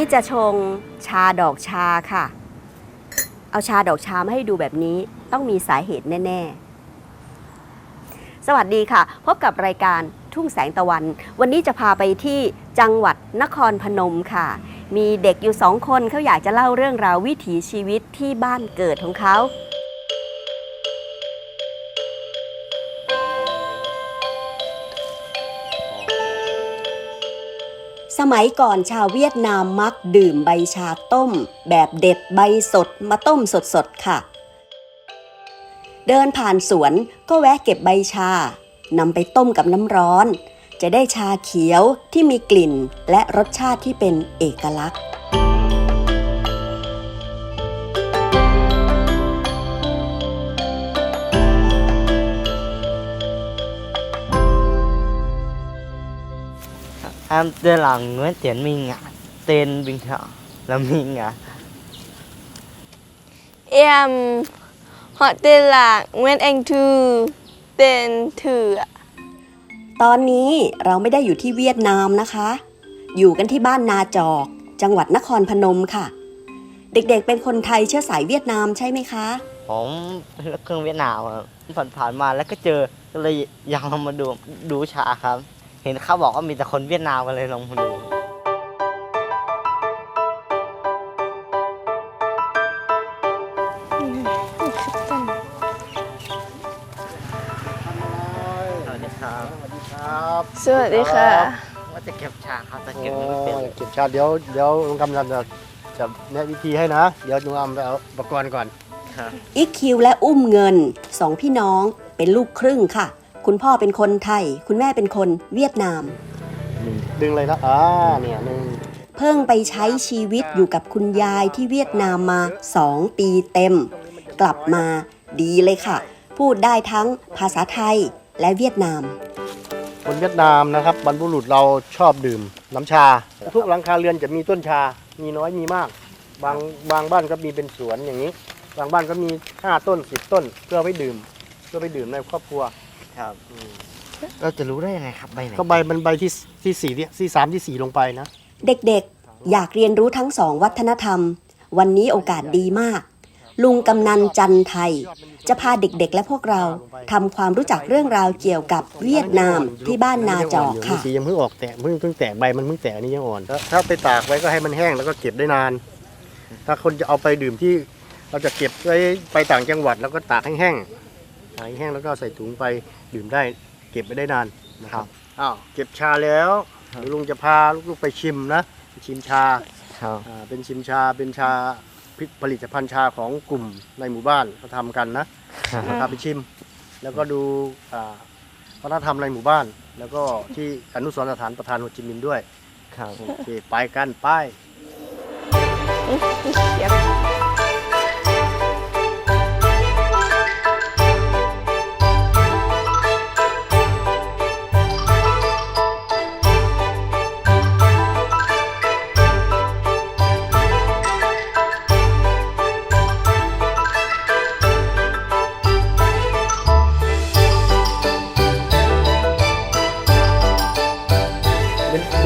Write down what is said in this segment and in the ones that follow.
นนี้จะชงชาดอกชาค่ะ เอาชาดอกชามาให้ดูแบบนี้ต้องมีสาเหตุแน่ ๆ สวัสดีค่ะ พบกับรายการทุ่งแสงตะวัน วันนี้จะพาไปที่จังหวัดนครพนมค่ะ มีเด็กอยู่สองคนเขาอยากจะเล่าเรื่องราววิถีชีวิตที่บ้านเกิดของเขา สมัยก่อนชาวเวียดนามมักดื่มใบชาต้ม แบบเด็ดใบสดมาต้มสดๆค่ะ เดินผ่านสวนก็แวะเก็บใบชานำไปต้มกับน้ำร้อน จะได้ชาเขียวที่มีกลิ่นและรสชาติที่เป็นเอกลักษณ์ Em tên là Nguyễn Tiến Minh ạ. Tên bình thường là Minh ạ. Em họ tên là Nguyễn Anh Thư, tên Thư ạ. ตอนนี้เราไม่ได้อยู่ที่เวียดนามนะคะ อยู่กันที่บ้านนาจอก จังหวัดนครพนมค่ะ เด็กๆเป็นคนไทยเชื้อสายเวียดนามใช่ไหมคะ ผมลูกครึ่งเวียดนามครับผ่านผ่านๆมาแล้วก็เจอก็เลยอยากลองมาดูดูชาครับ เห็นเขาบอกว่ามีแต่คนเวียดนามก็เลยลองมาดู สวัสดีครับครับสวัสดีค่ะ ว่าจะเก็บชาครับแต่โอ้เก็บไม่เป็น เก็บชาเดี๋ยวเดี๋ยวลุงกำลังจะจะแนะวิธีให้นะ เดี๋ยวลุงอำไปเอาอุปกรณ์ก่อนครับอิกคิวและอุ้มเงินสองพี่น้องเป็นลูกครึ่งค่ะ คุณพ่อเป็นคนไทย คุณแม่เป็นคนเวียดนาม ดึงเลยนะอ่าเนี่ยหนึ่งเพิ่งไปใช้ชีวิตอยู่กับคุณยายที่เวียดนามมา 2 ปีเต็ม กลับมาดีเลยค่ะ พูดได้ทั้งภาษาไทยและเวียดนาม คนเวียดนามนะครับบรรพบุรุษเราชอบดื่มน้ำชา ทุกหลังคาเรือนจะมีต้นชา มีน้อยมีมาก บางบางบ้านก็มีเป็นสวนอย่างนี้ บางบ้านก็มี 5 ต้น 10 ต้น เพื่อไว้ดื่ม เพื่อไปดื่มในครอบครัว ครับเราจะรู้ได้ยังไงครับใบไหนก็ใบมันใบที่ที่สี่ที่ที่สามที่สี่ลงไปนะ เด็กๆ อยากเรียนรู้ทั้งสองวัฒนธรรม วันนี้โอกาสดีมาก ลุงกำนันจันไทย จะพาเด็กๆ และพวกเราทำความรู้จักเรื่องราวเกี่ยวกับเวียดนามที่บ้านนาจอกค่ะสียังเพิ่งออกแตกเพิ่งเพิ่งแตกใบมันเพิ่งแตกอันนี่ยังอ่อนถ้าถ้าไปตากไว้ก็ให้มันแห้งแล้วก็เก็บได้นาน ถ้าคนจะเอาไปดื่มที่เราจะเก็บไว้ไปต่างจังหวัดแล้วก็ตากให้แห้ง ตากให้แห้งแล้วก็ใส่ถุงไปดื่มได้เก็บไปได้นานนะครับอ้าวเก็บชาแล้วเดี๋ยวลุงจะพาลูกๆไปชิมนะไปชิมชาครับอ่าเป็นชิมชาเป็นชาผลิตภัณฑ์ชาของกลุ่มในหมู่บ้านเขาทำกันนะพาไปชิม แล้วก็ดูอ่าวัฒนธรรมในหมู่บ้าน แล้วก็ที่อนุสรณ์สถานประธานโฮจิมินห์ด้วยครับโอเคไปกันไป้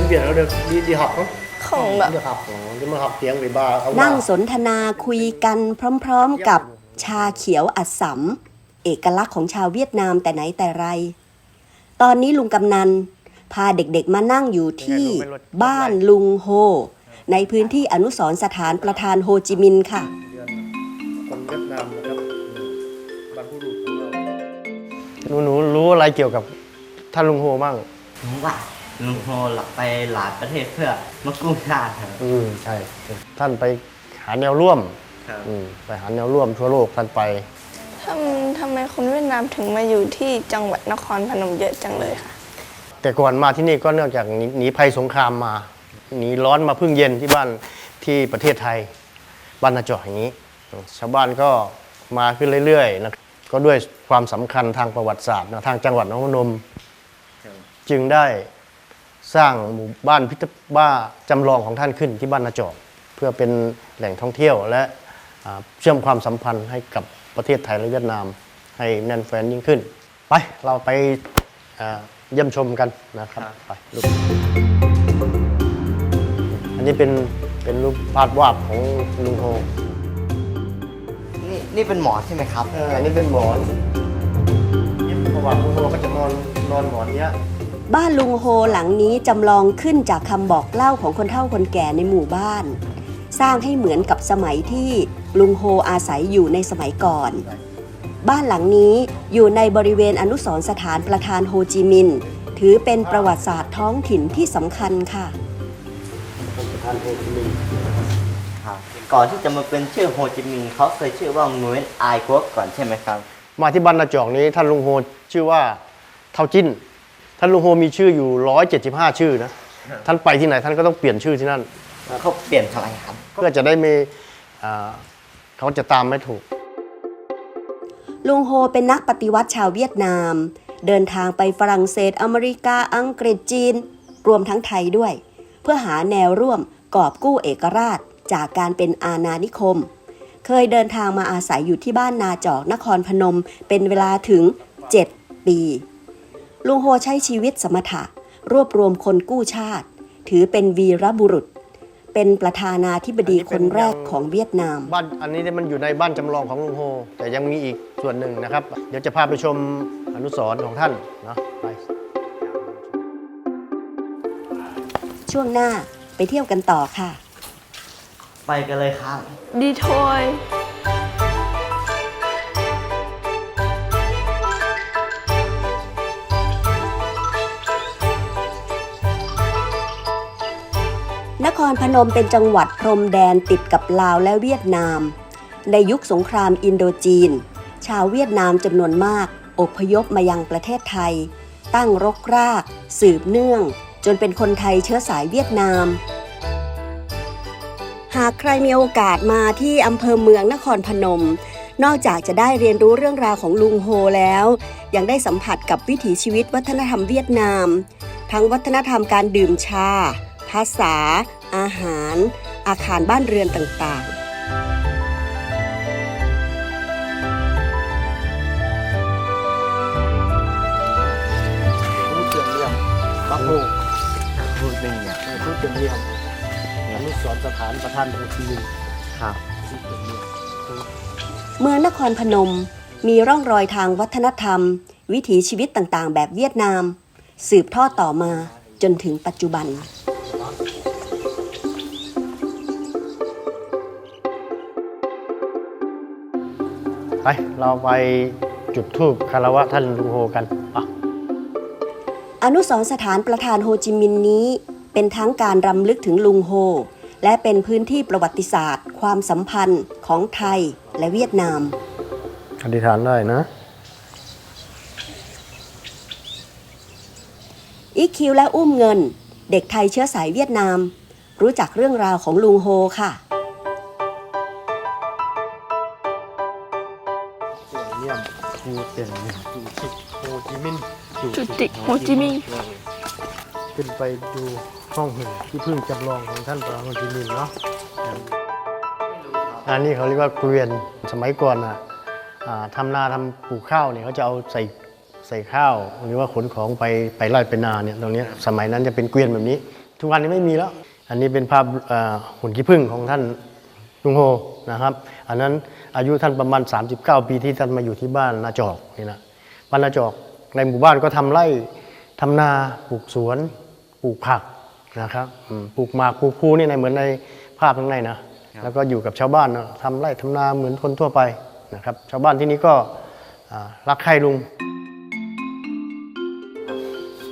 đến đến viện nó được đi đi học không ของแบบ đi học nhưng mà học tiếng về ba ông นั่ง bà สนทนาคุยกันพร้อมๆกับชาเขียวอัดสำเอกลักษณ์ของชาวเวียดนามแต่ไหนแต่ไร ตอนนี้ลุงกำนัน พาเด็กๆมานั่งอยู่ที่บ้านลุงโฮ ในพื้นที่อนุสรณ์สถานประธานโฮจิมินห์ค่ะ คนเวียดนามนะครับบรรพบุรุษของเรา หนูหนูรู้อะไรเกี่ยวกับท่านลุงโฮบ้างผมว่า ลุงโฮหลับไปหลายประเทศเพื่อมากู้ชาติครับ อืมใช่ ท่านไปหาแนวร่วมครับ อืมไปหาแนวร่วมทั่วโลกท่านไปทำทำไมคนเวียดนามถึงมาอยู่ที่จังหวัดนครพนมเยอะจังเลยค่ะ แต่ก่อนมาที่นี่ก็เนื่องจากหนีหนีภัยสงครามมาหนีร้อนมาพึ่งเย็นที่บ้านที่ประเทศไทย บ้านนาจอกอย่างนี้ชาวบ้านก็มาขึ้นเรื่อยๆนะก็ด้วยความสำคัญทางประวัติศาสตร์นะทางจังหวัดนครพนม จึงได้ สร้างหมู่บ้านพิพิธบ้าจำลองของท่านขึ้นที่บ้านนาจอกเพื่อเป็นแหล่งท่องเที่ยวและอ่าเชื่อมความสัมพันธ์ให้กับประเทศไทยและเวียดนาม ให้แน่นแฟ้นยิ่งขึ้น ไปเราไปอ่าเยี่ยมชมกันนะครับไปลูกอันนี้เป็นเป็นรูปภาพวาดของลุงโฮนี่นี่เป็นหมอนใช่ไหมครับเอออันนี้เป็นหมอนนี่ประวัติลุงโฮก็จะนอนนอนหมอนเนี้ย บ้านลุงโฮหลังนี้จำลองขึ้นจากคำบอกเล่าของคนเฒ่าคนแก่ในหมู่บ้าน สร้างให้เหมือนกับสมัยที่ลุงโฮอาศัยอยู่ในสมัยก่อน บ้านหลังนี้อยู่ในบริเวณอนุสรณ์สถานประธานโฮจิมินห์ถือเป็นประวัติศาสตร์ท้องถิ่นที่สำคัญค่ะประธานโฮจิมินห์ครับก่อนที่จะมาเป็นชื่อโฮจิมินห์เขาเคยชื่อว่าเงวนไอายกัวก่อนใช่ไหมครับ มาที่บ้านนาจอกนี้ท่านลุงโฮชื่อว่าเท่าจิ้น ท่านลุงโฮมีชื่ออยู่175ชื่อนะ ท่านไปที่ไหนท่านก็ต้องเปลี่ยนชื่อที่นั่น เขาเปลี่ยนทำไมครับ เพื่อจะได้ไม่อ่าเขาจะตามไม่ถูก ลุงโฮเป็นนักปฏิวัติชาวเวียดนาม เดินทางไปฝรั่งเศส อเมริกา อังกฤษ จีน รวมทั้งไทยด้วย เพื่อหาแนวร่วมกอบกู้เอกราชจากการเป็นอาณานิคม เคยเดินทางมาอาศัยอยู่ที่บ้านนาจอกนครพนม เป็นเวลาถึง 7 ปี ลุงโฮใช้ชีวิตสมถะ รวบรวมคนกู้ชาติ ถือเป็นวีรบุรุษ เป็นประธานาธิบดีคนแรกของเวียดนาม บ้านอันนี้เนี่ยมันอยู่ในบ้านจำลองของลุงโฮ แต่ยังมีอีกส่วนหนึ่งนะครับ เดี๋ยวจะพาไปชมอนุสรณ์ของท่านเนาะไปช่วงหน้าไปเที่ยวกันต่อค่ะ ไปกันเลยครับ ดีทอย รพนมเป็นจังหวัดพรมแดนติดกับลาวและเวียดนาม ในยุคสงครามอินโดจีน ชาวเวียดนามจำนวนมาก อพยพมายังประเทศไทย ตั้งรกราก สืบเนื่อง จนเป็นคนไทยเชื้อสายเวียดนาม หากใครมีโอกาสมาที่อำเภอเมืองนครพนม นอกจากจะได้เรียนรู้เรื่องราวของลุงโฮแล้ว ยังได้สัมผัสกับวิถีชีวิตวัฒนธรรมเวียดนาม ทั้งวัฒนธรรมการดื่มชาภาษา อาหาร อาคารบ้านเรือนต่างๆผู้เจียมเลี่ยมบักโฮพูดเป็นอย่างผู้เจียมเลี่ยมอนุสรณ์สถานประธานโฮจิมินห์ครับผู้เจียมเลี่ยมเมืองนครพนมมีร่องรอยทางวัฒนธรรม วิถีชีวิตต่างๆ แบบเวียดนาม สืบทอดต่อมาจนถึงปัจจุบัน เราไปจุดธูปคารวะท่านลุงโฮกันอะอนุสรณ์สถานประธานโฮจิมินห์นี้ เป็นทั้งการรำลึกถึงลุงโฮ และเป็นพื้นที่ประวัติศาสตร์ ความสัมพันธ์ของไทยและเวียดนาม อธิษฐานได้นะ อีคิวและอุ้มเงิน เด็กไทยเชื้อสายเวียดนาม รู้จักเรื่องราวของลุงโฮค่ะ ติโฮจิมินห์ขึ้นไปดูห้องหุ่นที่เพึ่งจำลองของท่านประธานโฮจิมินห์เนาะอันนี้เขาเรียกว่าเกวียนสมัยก่อนอะอ่าทำนาทำปลูกข้าวเนี่ยเขาจะเอาใส่ใส่ข้าวหรือว่าขนของไปไปไร่ไปนาเนี่ยตรงเนี้ยสมัยนั้นจะเป็นเกวียนแบบนี้ ทุกวันนี้ไม่มีแล้ว อันนี้เป็นภาพอ่าหุ่นขี้ผึ้งของท่านลุงโฮนะครับ อันนั้นอายุท่านประมาณ 39 ปีที่ท่านมาอยู่ที่บ้านนาจอกนี่นะบ้านนาจอก ในหมู่บ้านก็ทำไร่ทำนาปลูกสวนปลูกผักนะครับอืมปลูกหมากปลูกพูนี่ในเหมือนในภาพข้างในนะแล้วก็อยู่กับชาวบ้านนะทำไร่ทำนาเหมือนคนทั่วไปนะครับ ชาวบ้านที่นี่ก็อ่ารักใคร่ลุง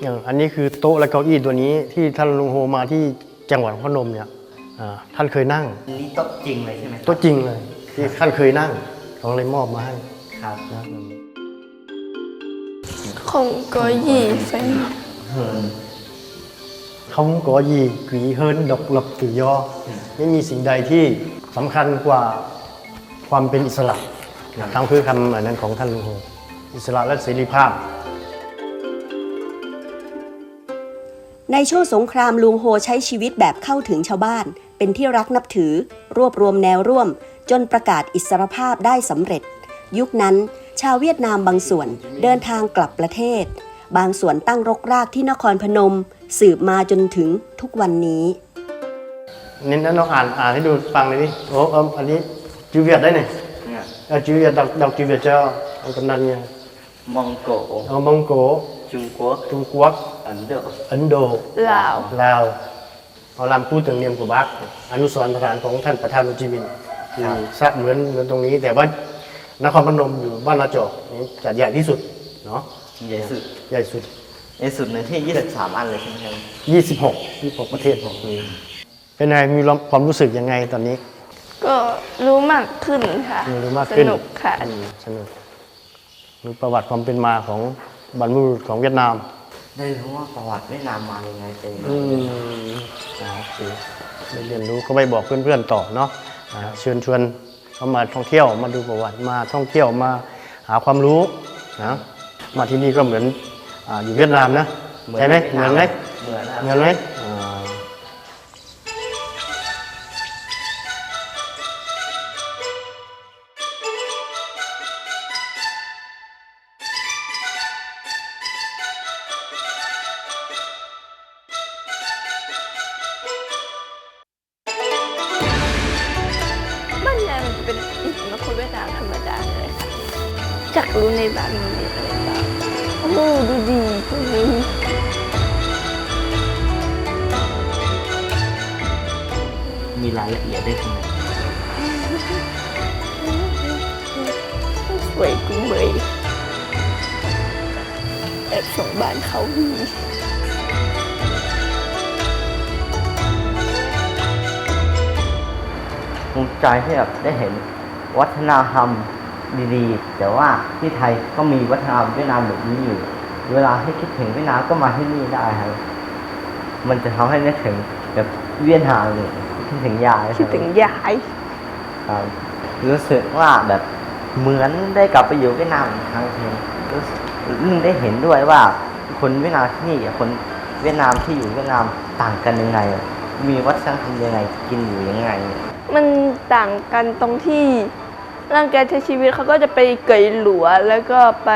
อย่างอันนี้คือโต๊ะและเก้าอี้ตัวนี้ที่ท่านลุงโฮมาที่จังหวัดพนมเนี่ยอ่าท่านเคยนั่งอันนี้โต๊ะจริงเลยใช่ไหมครับตัวจริงเลยที่ท่านเคยนั่งเขาเลยมอบมาให้ครับนะ không có gì phải เขาก็ยีกรีเฮิร์นดอกหลบกรียอไม่มีสิ่งใดที่สำคัญกว่าความเป็นอิสระทางคือคำอันนั้นของท่านลุงโฮอิสระและเสรีภาพ ในช่วงสงครามลุงโฮใช้ชีวิตแบบเข้าถึงชาวบ้าน เป็นที่รักนับถือ รวบรวมแนวร่วม จนประกาศอิสรภาพได้สำเร็จ ยุคนั้น ชาวเวียดนามบางส่วนเดินทางกลับประเทศ บางส่วนตั้งรกรากที่นครพนม สืบมาจนถึงทุกวันนี้นี่นั่นน้องอ่านอ่านให้ดูฟังเลยดิโอ้เอมอันนี้จิวเวียดได้เนี่ยเนี่ยเออจิวเวียดดอกดอกจิวเวียดเจ้าอันกำนันเนี่ยมองโกเอามองโกจุงกัว trung quốc อันเดอร์ ấn độ ลาวลาวเขาลำพูดถึงเนียม của bác อนุสรณ์สถานของท่านประธานโฮจิมินห์อยู่ซะเหมือนเหมือนตรงนี้แต่ว่า นครพนมอยู่บ้านนาจอกนี่จัดใหญ่ที่สุดเนาะใหญ่สุดใหญ่สุดใหญ่สุดในที่ 23 อันเลยใช่ไหมครับ26 26ประเทศของนี้เป็นไงมีความรู้สึกยังไงตอนนี้ ก็รู้มากขึ้นค่ะ มีรู้มากขึ้นสนุกค่ะ อืมสนุกรู้ประวัติความเป็นมาของบรรพบุรุษของเวียดนามได้รู้ว่าประวัติเวียดนามมายังไงเป็นยังไงอืมอ่าโอเคได้เรียนรู้ก็ไปบอกเพื่อนๆต่อเนาะอ่าเชิญชวน เขามาท่องเที่ยวมาดูประวัติมาท่องเที่ยวมาหาความรู้นะมาที่นี่ก็เหมือนอาอยู่เวียดนามนะใช่ไหมเหมือนไหมเหมือนนะเหมือนไหม โอ้โหดูดีพวกนี้มีรายละเอียดด้วยใช่ไหมสวยกุ้งเมยแอบส่งบ้านเขาดีภูมิใจที่แบบได้เห็นวัฒนธรรม ดีๆ แต่ว่าที่ไทยก็มีวัฒนธรรมเวียดนามแบบนี้อยู่ เวลาให้คิดถึงเวียดนามก็มาที่นี่ได้ครับ มันจะทำให้นึกถึงแบบเวียดนามเลยคิดถึงยายคิดถึงยายครับรู้สึกว่าแบบเหมือนได้กลับไปอยู่เวียดนามอีกครั้งหนึงรู้สึกยิ่งได้เห็นด้วยว่า คนเวียดนามที่นี่กับคนเวียดนามที่อยู่เวียดนามต่างกันยังไง มีวัฒนธรรมยังไงกินอยู่ยังไง มันต่างกันตรงที่ ร่างกายใช้ชีวิตเขาก็จะไปเกยหลัวแล้วก็ไป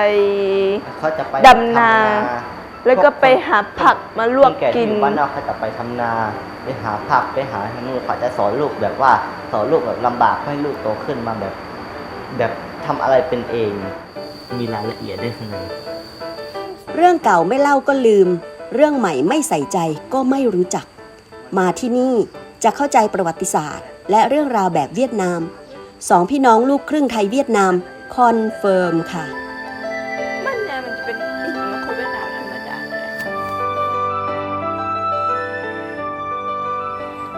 เขาจะไปดำนาแล้วก็ไปหาผักมาลวกคแก่กินที่อยู่บ้านนอกเขาจะไปทำนา ไปหาผักไปหาทางนู้นเขาจะสอนลูกแบบว่าสอนลูกแบบลำบากให้ลูกโตขึ้นมาแบบ แบบทำอะไรเป็นเอง มีรายละเอียดด้วยข้างในเรื่องเก่าไม่เล่าก็ลืม เรื่องใหม่ไม่ใส่ใจก็ไม่รู้จัก มาที่นี่จะเข้าใจประวัติศาสตร์ และเรื่องราวแบบเวียดนาม สองพี่น้องลูกครึ่งไทยเวียดนาม คอนเฟิร์มค่ะบ้านยายมันจะเป็นอีกนะคนเวียดนามธรรมดาเลย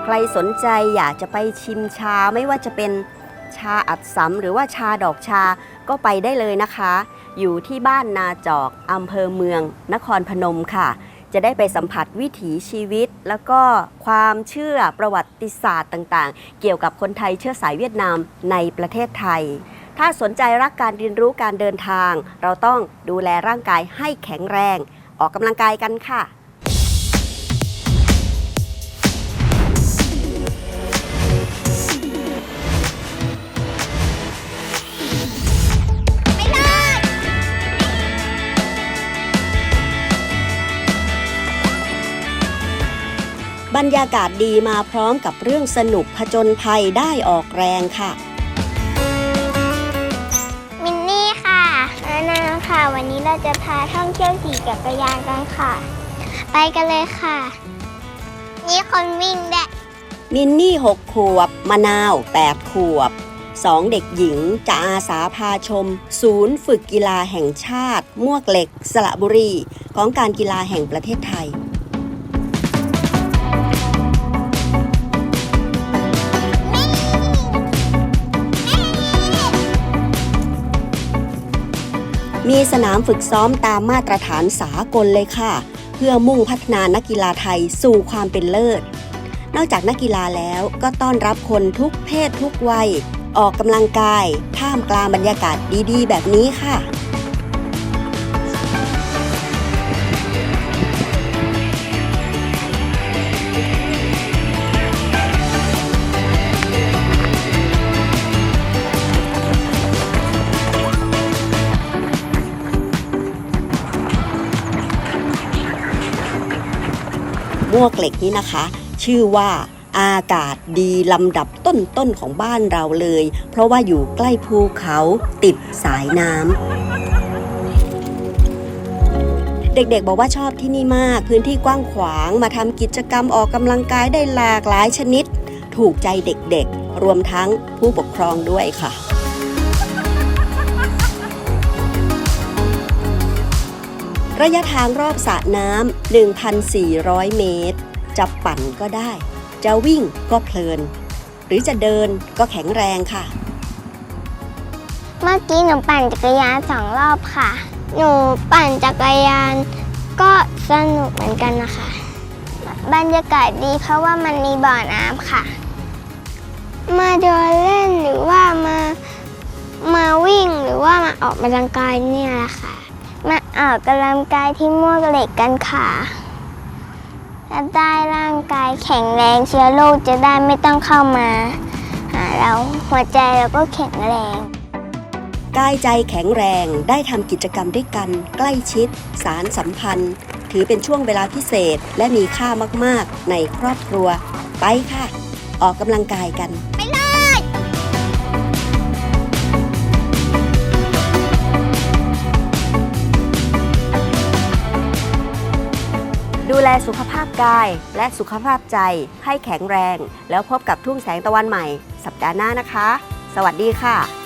ใครสนใจอยากจะไปชิมชาไม่ว่าจะเป็นชาอัดสำหรือว่าชาดอกชาก็ไปได้เลยนะคะ อยู่ที่บ้านนาจอกอำเภอเมือง นครพนมค่ะ จะได้ไปสัมผัสวิถีชีวิต แล้วก็ความเชื่อประวัติศาสตร์ต่างๆ เกี่ยวกับคนไทยเชื้อสายเวียดนามในประเทศไทย ถ้าสนใจรักการเรียนรู้การเดินทาง เราต้องดูแลร่างกายให้แข็งแรง ออกกำลังกายกันค่ะ บรรยากาศดีมาพร้อมกับเรื่องสนุกผจญภัยได้ออกแรงค่ะ มินนี่ค่ะนานาค่ะ วันนี้เราจะพาท่องเที่ยวขี่จักรยานกันค่ะ ไปกันเลยค่ะ นี่คนวิ่งแดะมินนี่ 6 ขวบ มะนาว 8 ขวบสองเด็กหญิงจะอาสาพาชม ศูนย์ฝึกกีฬาแห่งชาติ มวกเหล็ก สระบุรี ของการกีฬาแห่งประเทศไทย มีสนามฝึกซ้อมตามมาตรฐานสากลเลยค่ะ เพื่อมุ่งพัฒนานักกีฬาไทยสู่ความเป็นเลิศ นอกจากนักกีฬาแล้วก็ต้อนรับคนทุกเพศทุกวัย ออกกำลังกาย ท่ามกลางบรรยากาศดีๆ แบบนี้ค่ะ วกเหล็กนี้นะคะ ชื่อว่าอากาศดีลำดับต้นๆของบ้านเราเลย เพราะว่าอยู่ใกล้ภูเขาติดสายน้ำ เด็กๆบอกว่าชอบที่นี่มาก พื้นที่กว้างขวางมาทำกิจกรรมออกกำลังกายได้หลากหลายชนิด ถูกใจเด็กๆ รวมทั้งผู้ปกครองด้วยค่ะ ระยะทางรอบสระน้ำ 1,400 เมตร จะปั่นก็ได้ จะวิ่งก็เพลิน หรือจะเดินก็แข็งแรงค่ะ เมื่อกี้หนูปั่นจักรยานสองรอบค่ะ หนูปั่นจักรยานก็สนุกเหมือนกันนะคะ บรรยากาศดีเพราะว่ามันมีบ่อน้ำค่ะ มาเดินเล่นหรือว่ามา มาวิ่งหรือว่ามาออกกำลังกายเนี่ยแหละค่ะ มาออกกำลังกายที่มวกเหล็กกันค่ะจะได้ร่างกายแข็งแรงเชื้อโรคจะได้ไม่ต้องเข้ามาหาเราหัวใจเราก็แข็งแรงกายใจแข็งแรงได้ทำกิจกรรมด้วยกัน ใกล้ชิด สารสัมพันธ์ ถือเป็นช่วงเวลาพิเศษและมีค่ามากๆ ในครอบครัว ไปค่ะ ออกกำลังกายกันไปเลย แลสุขภาพกายและสุขภาพใจให้แข็งแรง แล้วพบกับทุ่งแสงตะวันใหม่ สัปดาห์หน้านะคะ สวัสดีค่ะ